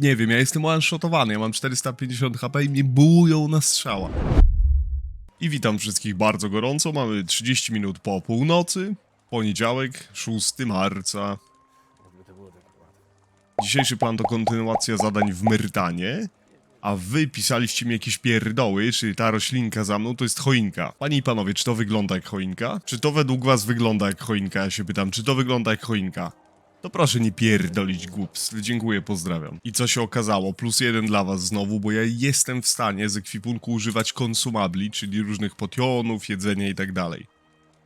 nie wiem, ja jestem one-shotowany, ja mam 450 HP i mnie bułują na strzała. I witam wszystkich bardzo gorąco, mamy 30 minut po północy, poniedziałek, 6 marca. Dzisiejszy plan to kontynuacja zadań w Myrtanie, a wy pisaliście mi jakieś pierdoły, czyli ta roślinka za mną to jest choinka. Panie i panowie, czy to wygląda jak choinka? Czy to według was wygląda jak choinka? Ja się pytam, czy to wygląda jak choinka? To proszę nie pierdolić głups. Dziękuję, pozdrawiam. I co się okazało? Plus jeden dla was znowu, bo ja jestem w stanie z ekwipunku używać konsumabli, czyli różnych potionów, jedzenia i tak dalej.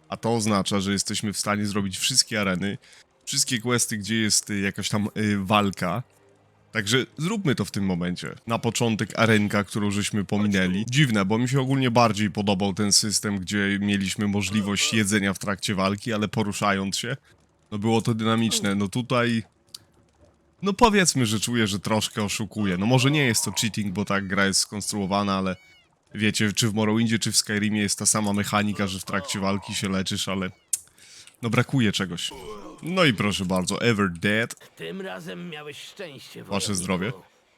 A to oznacza, że jesteśmy w stanie zrobić wszystkie areny, wszystkie questy, gdzie jest y, jakaś tam y, walka. Także zróbmy to w tym momencie. Na początek arenka, którą żeśmy pominęli. Dziwne, bo mi się ogólnie bardziej podobał ten system, gdzie mieliśmy możliwość jedzenia w trakcie walki, ale poruszając się, no było to dynamiczne. No tutaj... No powiedzmy, że czuję, że troszkę oszukuję. No może nie jest to cheating, bo tak gra jest skonstruowana, ale wiecie, czy w Morrowindzie, czy w Skyrimie jest ta sama mechanika, że w trakcie walki się leczysz, ale no brakuje czegoś. No i proszę bardzo, Ever Dead. Tym razem miałeś szczęście. Wasze zdrowie.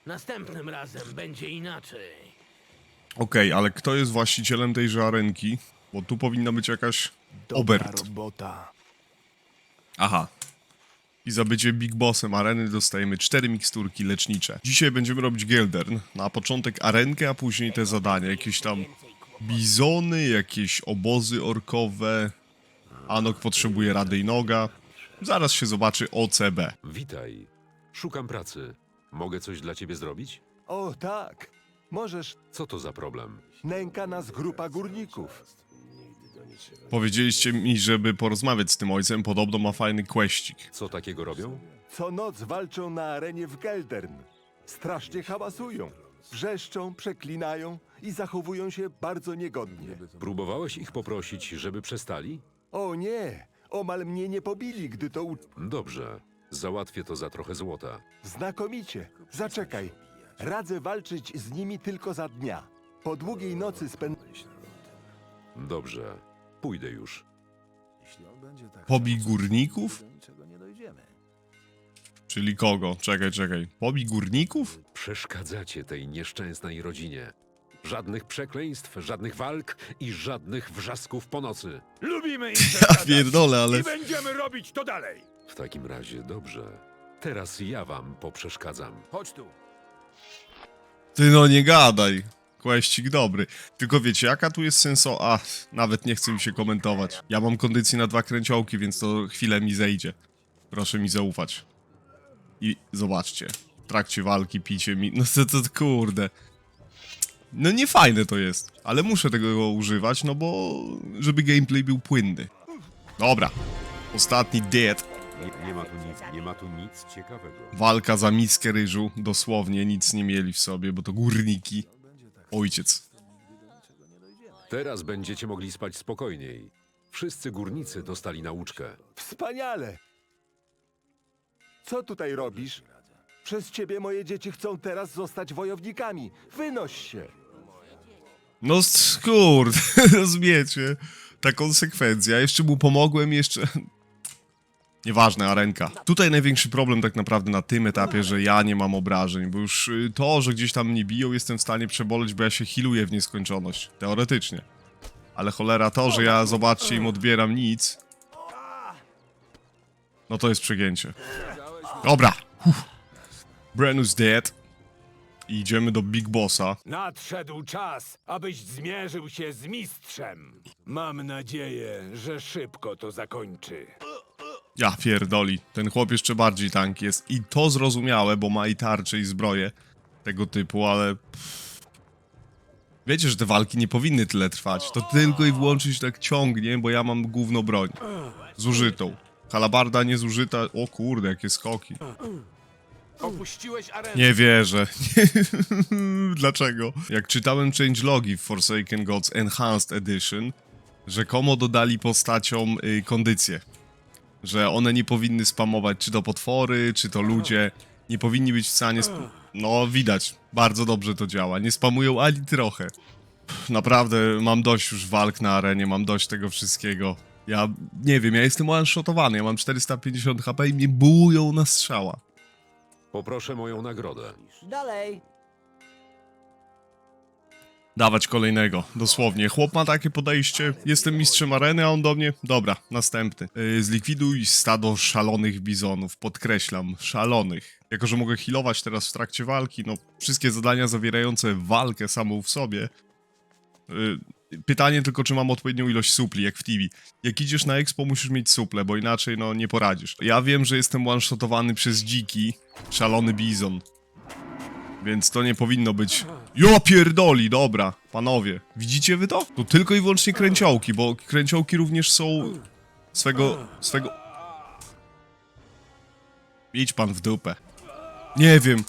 Następnym razem będzie inaczej. Okej, ale kto jest właścicielem tejże arenki? Bo tu powinna być jakaś Obert. robota. Aha. I za bycie Big Bossem areny dostajemy cztery miksturki lecznicze. Dzisiaj będziemy robić Geldern. Na początek arenkę, a później te zadania. Jakieś tam bizony, jakieś obozy orkowe. Anok potrzebuje rady i noga. Zaraz się zobaczy OCB. Witaj. Szukam pracy. Mogę coś dla ciebie zrobić? O tak, możesz. Co to za problem? Nęka nas grupa górników. Powiedzieliście mi, żeby porozmawiać z tym ojcem. Podobno ma fajny questik. Co takiego robią? Co noc walczą na arenie w Geldern. Strasznie hałasują. Wrzeszczą, przeklinają i zachowują się bardzo niegodnie. Próbowałeś ich poprosić, żeby przestali? O nie, omal mnie nie pobili, gdy to u... Dobrze. Załatwię to za trochę złota. Znakomicie. Zaczekaj. Radzę walczyć z nimi tylko za dnia. Po długiej nocy spęd... Dobrze. Pójdę już. Pobi górników? Czyli kogo? Czekaj, czekaj. Pobi górników? Przeszkadzacie tej nieszczęsnej rodzinie. Żadnych przekleństw, żadnych walk i żadnych wrzasków po nocy. Lubimy im Ja pierdolę, ale... i będziemy robić to dalej. W takim razie dobrze. Teraz ja wam poprzeszkadzam. Chodź tu. Ty no nie gadaj. Kłeścik dobry. Tylko wiecie, jaka tu jest senso... A, nawet nie chce mi się komentować. Ja mam kondycję na dwa kręciołki, więc to chwilę mi zejdzie. Proszę mi zaufać. I zobaczcie. W trakcie walki picie mi... No to, to kurde. No nie fajne to jest. Ale muszę tego używać, no bo... Żeby gameplay był płynny. Dobra. Ostatni dead. Nie, nie, ma tu nic, nie ma tu nic ciekawego. Walka za miskę ryżu. Dosłownie nic nie mieli w sobie, bo to górniki. Ojciec. Teraz będziecie mogli spać spokojniej. Wszyscy górnicy dostali nauczkę. Wspaniale! Co tutaj robisz? Przez ciebie moje dzieci chcą teraz zostać wojownikami. Wynoś się! No s- kurde, rozumiecie? Ta konsekwencja. Jeszcze mu pomogłem, jeszcze... Nieważne, arenka. Tutaj największy problem tak naprawdę na tym etapie, że ja nie mam obrażeń, bo już y, to, że gdzieś tam mnie biją, jestem w stanie przeboleć, bo ja się healuję w nieskończoność. Teoretycznie. Ale cholera to, że ja, zobaczcie, im odbieram nic... No to jest przegięcie. Dobra. Brenus dead. I idziemy do Big Bossa. Nadszedł czas, abyś zmierzył się z mistrzem. Mam nadzieję, że szybko to zakończy. Ja pierdoli, ten chłop jeszcze bardziej tank jest. I to zrozumiałe, bo ma i tarcze i zbroje tego typu, ale... pff. Wiecie, że te walki nie powinny tyle trwać. To tylko i wyłącznie się tak ciągnie, bo ja mam gówno broń. Zużytą. Halabarda niezużyta... O kurde, jakie skoki. Opuściłeś arenę. Nie wierzę. Dlaczego? Jak czytałem changelogi w Forsaken Gods Enhanced Edition, rzekomo dodali postaciom y, kondycję. Że one nie powinny spamować czy to potwory, czy to ludzie. Nie powinni być w stanie... Sp- no, widać. Bardzo dobrze to działa. Nie spamują ani trochę. Pff, Naprawdę, mam dość już walk na arenie, mam dość tego wszystkiego. Ja nie wiem, ja jestem one-shotowany, ja mam 450 HP i mnie bułują na strzała. Poproszę moją nagrodę. Dalej. Dawać kolejnego, dosłownie. Chłop ma takie podejście, jestem mistrzem areny, a on do mnie, dobra, następny. Yy, zlikwiduj stado szalonych bizonów, podkreślam, szalonych. Jako, że mogę healować teraz w trakcie walki, no wszystkie zadania zawierające walkę samą w sobie. Yy, pytanie tylko, czy mam odpowiednią ilość supli, jak w TV. Jak idziesz na expo, musisz mieć suple, bo inaczej, no, nie poradzisz. Ja wiem, że jestem one-shotowany przez dziki, szalony bizon. Więc to nie powinno być. Jo pierdoli, dobra, panowie. Widzicie wy to? To tylko i wyłącznie kręciołki, bo kręciołki również są swego. swego. Idź pan w dupę. Nie wiem.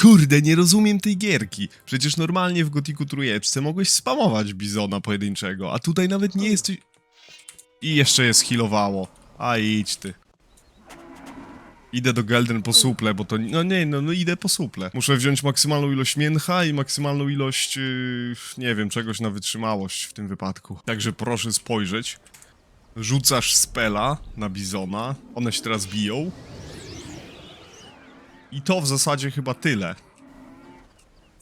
Kurde, nie rozumiem tej gierki. Przecież normalnie w Gotiku trójeczce mogłeś spamować bizona pojedynczego, a tutaj nawet nie jesteś. I jeszcze je skillowało. A idź ty. Idę do Geldern po suple, bo to... No nie, no, no idę po suple. Muszę wziąć maksymalną ilość mięcha i maksymalną ilość, yy, nie wiem, czegoś na wytrzymałość w tym wypadku. Także proszę spojrzeć. Rzucasz spela na bizona. One się teraz biją. I to w zasadzie chyba tyle.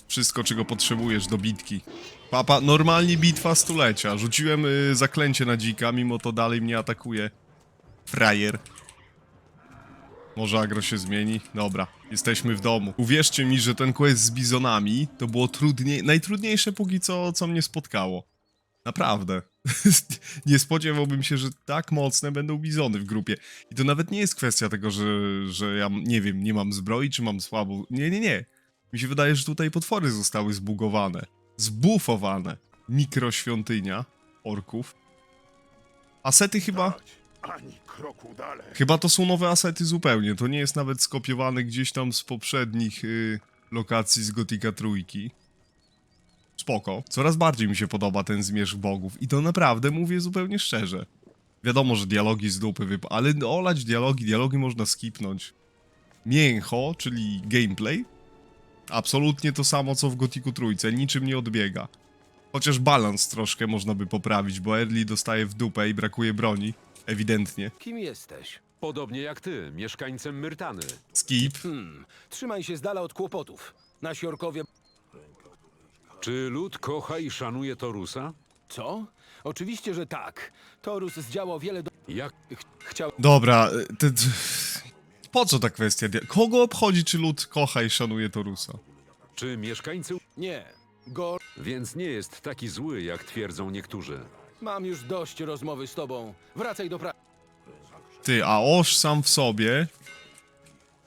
Wszystko, czego potrzebujesz do bitki. Papa, normalnie bitwa stulecia. Rzuciłem y, zaklęcie na dzika, mimo to dalej mnie atakuje. Frajer. Może agro się zmieni? Dobra, jesteśmy w domu. Uwierzcie mi, że ten quest z bizonami to było trudniej, najtrudniejsze póki co, co mnie spotkało. Naprawdę. nie spodziewałbym się, że tak mocne będą bizony w grupie. I to nawet nie jest kwestia tego, że, że ja, nie wiem, nie mam zbroi, czy mam słabą... Nie, nie, nie. Mi się wydaje, że tutaj potwory zostały zbugowane. Zbufowane. Mikroświątynia orków. Asety chyba... Ani kroku dalej. Chyba to są nowe asety zupełnie. To nie jest nawet skopiowane gdzieś tam z poprzednich y, lokacji z Gotika Trójki. Spoko. Coraz bardziej mi się podoba ten zmierzch bogów. I to naprawdę mówię zupełnie szczerze. Wiadomo, że dialogi z dupy wyp... Ale olać dialogi, dialogi można skipnąć. Mięcho, czyli gameplay. Absolutnie to samo, co w Gotiku Trójce. Niczym nie odbiega. Chociaż balans troszkę można by poprawić, bo Early dostaje w dupę i brakuje broni. Ewidentnie. Kim jesteś? Podobnie jak ty, mieszkańcem Myrtany. Skip. Hmm, trzymaj się z dala od kłopotów. Nasi orkowie... Czy lud kocha i szanuje Torusa? Co? Oczywiście, że tak. Torus zdziałał wiele do... Jak Ch chciał... Dobra, y, ty, ty, po co ta kwestia? dia- Kogo obchodzi, czy lud kocha i szanuje Torusa? czy mieszkańcy... Nie. Go... Więc nie jest taki zły, jak twierdzą niektórzy. Mam już dość rozmowy z tobą. Wracaj do pracy. Ty, a Osh sam w sobie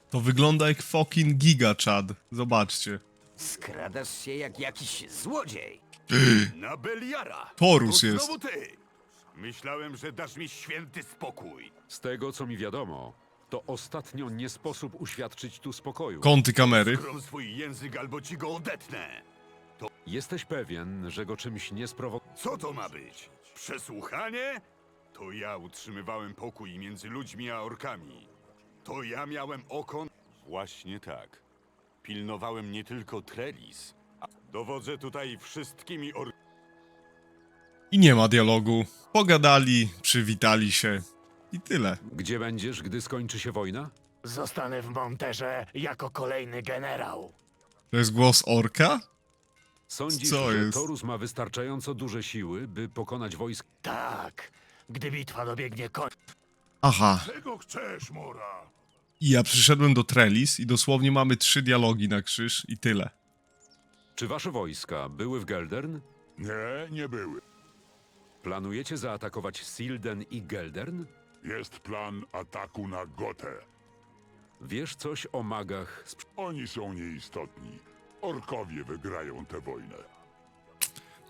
to wygląda jak fucking giga Chad. Zobaczcie. Skradasz się jak jakiś złodziej. Na Beliara. Torus to jest. znowu ty. Myślałem, że dasz mi święty spokój. Z tego, co mi wiadomo, to ostatnio nie sposób uświadczyć tu spokoju. Kąty kamery. Krom swój język albo ci go odetnę. Jesteś pewien, że go czymś nie sprowok... Co to ma być? Przesłuchanie? To ja utrzymywałem pokój między ludźmi a orkami. To ja miałem oko... Właśnie tak. Pilnowałem nie tylko Trellis, a dowodzę tutaj wszystkimi or... I nie ma dialogu. Pogadali, przywitali się. I tyle. Gdzie będziesz, gdy skończy się wojna? Zostanę w Monterze jako kolejny generał. To jest głos orka? Sądzisz, Co że jest? Torus ma wystarczająco duże siły, by pokonać wojsk... Tak, gdy bitwa dobiegnie końca. Aha. Czego chcesz, Mora? I ja przyszedłem do Trellis i dosłownie mamy trzy dialogi na krzyż i tyle. Czy wasze wojska były w Geldern? Nie, nie były. Planujecie zaatakować Silden i Geldern? Jest plan ataku na Gotę. Wiesz coś o magach z... Oni są nieistotni. Orkowie wygrają tę wojnę.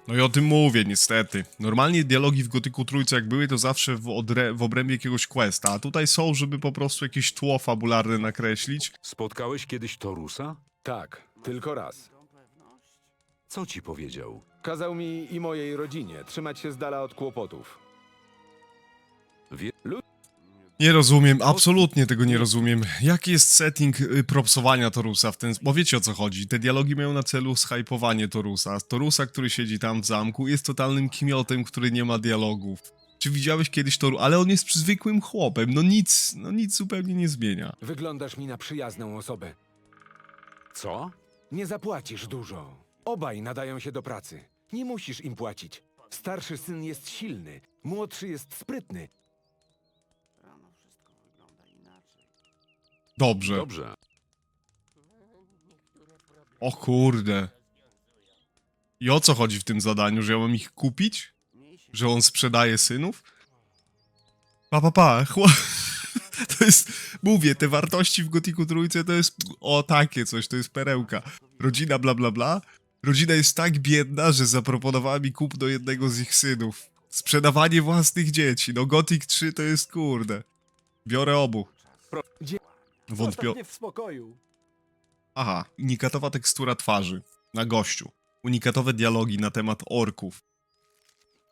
No i o tym mówię, niestety. Normalnie dialogi w Gotyku Trójce jak były, to zawsze w, odre- w obrębie jakiegoś questa, a tutaj są, żeby po prostu jakieś tło fabularne nakreślić. Spotkałeś kiedyś Torusa? Tak, tylko raz. Co ci powiedział? Kazał mi i mojej rodzinie trzymać się z dala od kłopotów. Wie... Nie rozumiem, absolutnie tego nie rozumiem. Jaki jest setting y, propsowania Torusa w ten... Bo wiecie o co chodzi. Te dialogi mają na celu zhypowanie Torusa. Torusa, który siedzi tam w zamku, jest totalnym kmiotem, który nie ma dialogów. Czy widziałeś kiedyś Toru? Ale on jest zwykłym chłopem, no nic, no nic zupełnie nie zmienia. Wyglądasz mi na przyjazną osobę. Co? Nie zapłacisz dużo. Obaj nadają się do pracy. Nie musisz im płacić. Starszy syn jest silny, młodszy jest sprytny. Dobrze. Dobrze. O kurde. I o co chodzi w tym zadaniu? Że ja mam ich kupić? Że on sprzedaje synów? Pa, pa, pa. Chło... To jest, mówię, te wartości w Gotiku Trójce to jest, o takie coś, to jest perełka. Rodzina bla bla bla. Rodzina jest tak biedna, że zaproponowała mi kupno jednego z ich synów. Sprzedawanie własnych dzieci. No Gothic 3 to jest kurde. Biorę obu. Gdzie- Wątpio... w spokoju. Aha, unikatowa tekstura twarzy na gościu. Unikatowe dialogi na temat orków.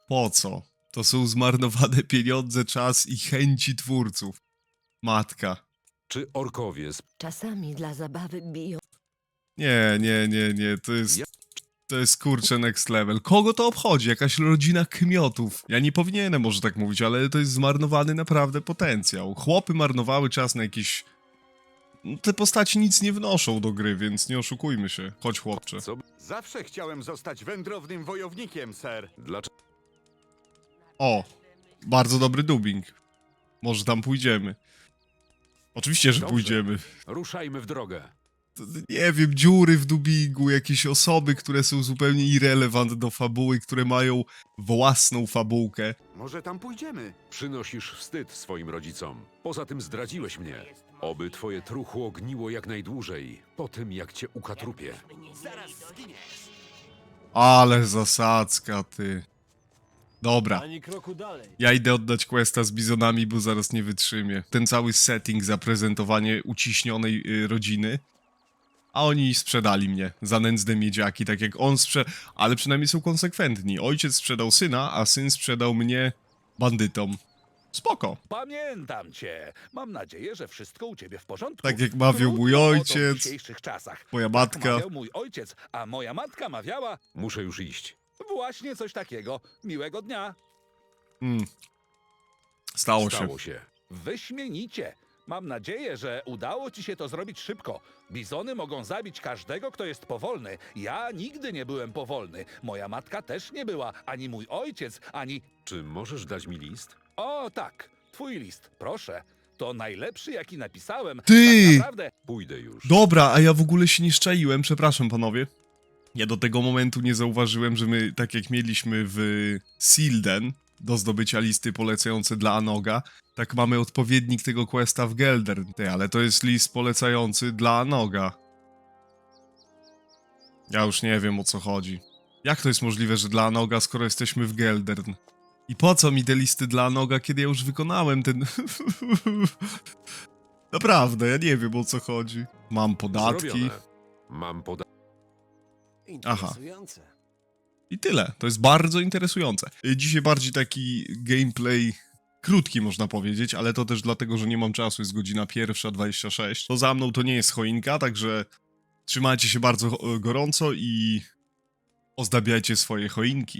Po co? To są zmarnowane pieniądze, czas i chęci twórców. Matka. Czy orkowie sp- Czasami dla zabawy biją. Nie, nie, nie, nie, to jest... Ja- To jest kurczę next level. Kogo to obchodzi? Jakaś rodzina kmiotów. Ja nie powinienem może tak mówić, ale to jest zmarnowany naprawdę potencjał. Chłopy marnowały czas na jakieś... Te postaci nic nie wnoszą do gry, więc nie oszukujmy się. Chodź chłopcze. co? Zawsze chciałem zostać wędrownym wojownikiem, ser. Dlaczego? O, bardzo dobry dubbing. Może tam pójdziemy. Oczywiście, że Dobrze. pójdziemy. Ruszajmy w drogę. To- Nie wiem, dziury w dubbingu, jakieś osoby, które są zupełnie irrelevant do fabuły, które mają własną fabułkę. Może tam pójdziemy? Przynosisz wstyd swoim rodzicom. Poza tym zdradziłeś mnie. Oby twoje truchło gniło jak najdłużej, po tym jak cię ukatrupię. Ale zasadzka, ty. Dobra, Ani kroku dalej. ja idę oddać questa z bizonami, bo zaraz nie wytrzymię. Ten cały setting, zaprezentowanie uciśnionej y, rodziny. A oni sprzedali mnie za nędzne miedziaki, tak jak on sprze... Ale przynajmniej są konsekwentni. Ojciec sprzedał syna, a syn sprzedał mnie bandytom. Spoko. Pamiętam cię. Mam nadzieję, że wszystko u ciebie w porządku. Tak jak mawiał mój o to ojciec, W dzisiejszych czasach. moja Tak matka. mawiał mój ojciec, a moja matka mawiała Muszę już iść. właśnie coś takiego. Miłego dnia. Mm. Stało się. Stało się. Wyśmienicie. Mam nadzieję, że udało ci się to zrobić szybko. Bizony mogą zabić każdego, kto jest powolny. Ja nigdy nie byłem powolny. Moja matka też nie była, ani mój ojciec, ani... Czy możesz dać mi list? O tak, twój list, proszę. To najlepszy, jaki napisałem. Ty! Tak naprawdę Pójdę już. Dobra, a ja w ogóle się nie szczaiłem, przepraszam panowie. Ja do tego momentu nie zauważyłem, że my, tak jak mieliśmy w Silden do zdobycia listy polecające dla Anoga, tak mamy odpowiednik tego questa w Geldern. Ty, ale to jest list polecający dla Anoga. Ja już nie wiem o co chodzi. Jak to jest możliwe, że dla Anoga, skoro jesteśmy w Geldern? I po co mi te listy dla Anoga, kiedy ja już wykonałem ten... Naprawdę, ja nie wiem o co chodzi. Mam podatki. Zrobione. Mam podatki. Aha. I tyle. To jest bardzo interesujące. Y, Dzisiaj bardziej taki gameplay krótki, można powiedzieć, ale to też dlatego, że nie mam czasu. Jest godzina pierwsza, 26. To za mną to nie jest choinka, także trzymajcie się bardzo e, gorąco i ozdabiajcie swoje choinki.